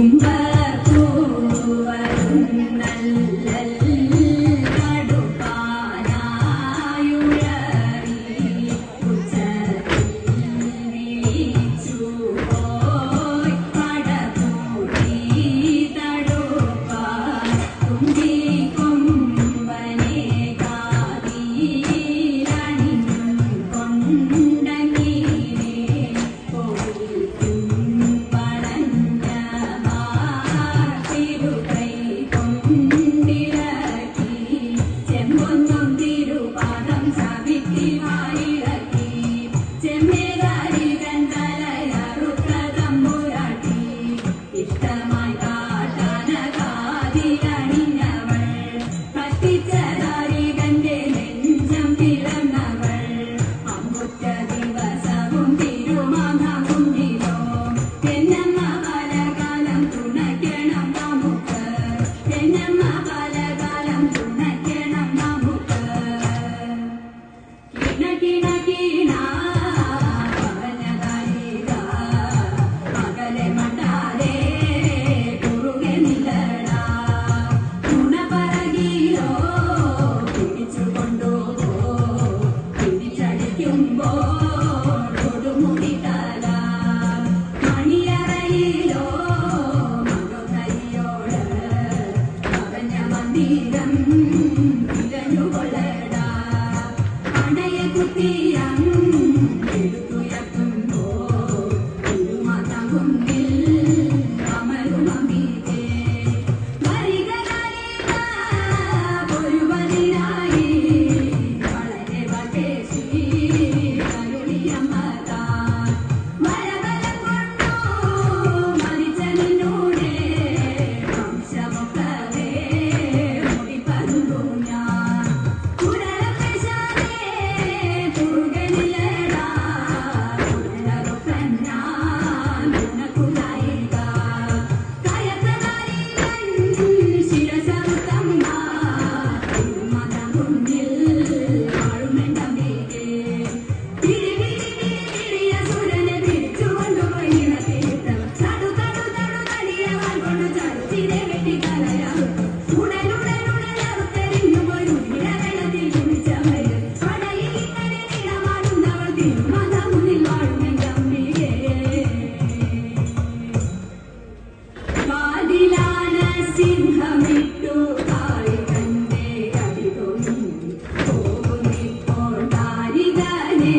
明白。മന്ദിരം തിരഞ്ഞുകൊള്ളടാ ചിഹ്നമിട്ടു ആയി തന്റെ കടിതൊന്നി പോകുന്നിപ്പോൾ കാരികനെ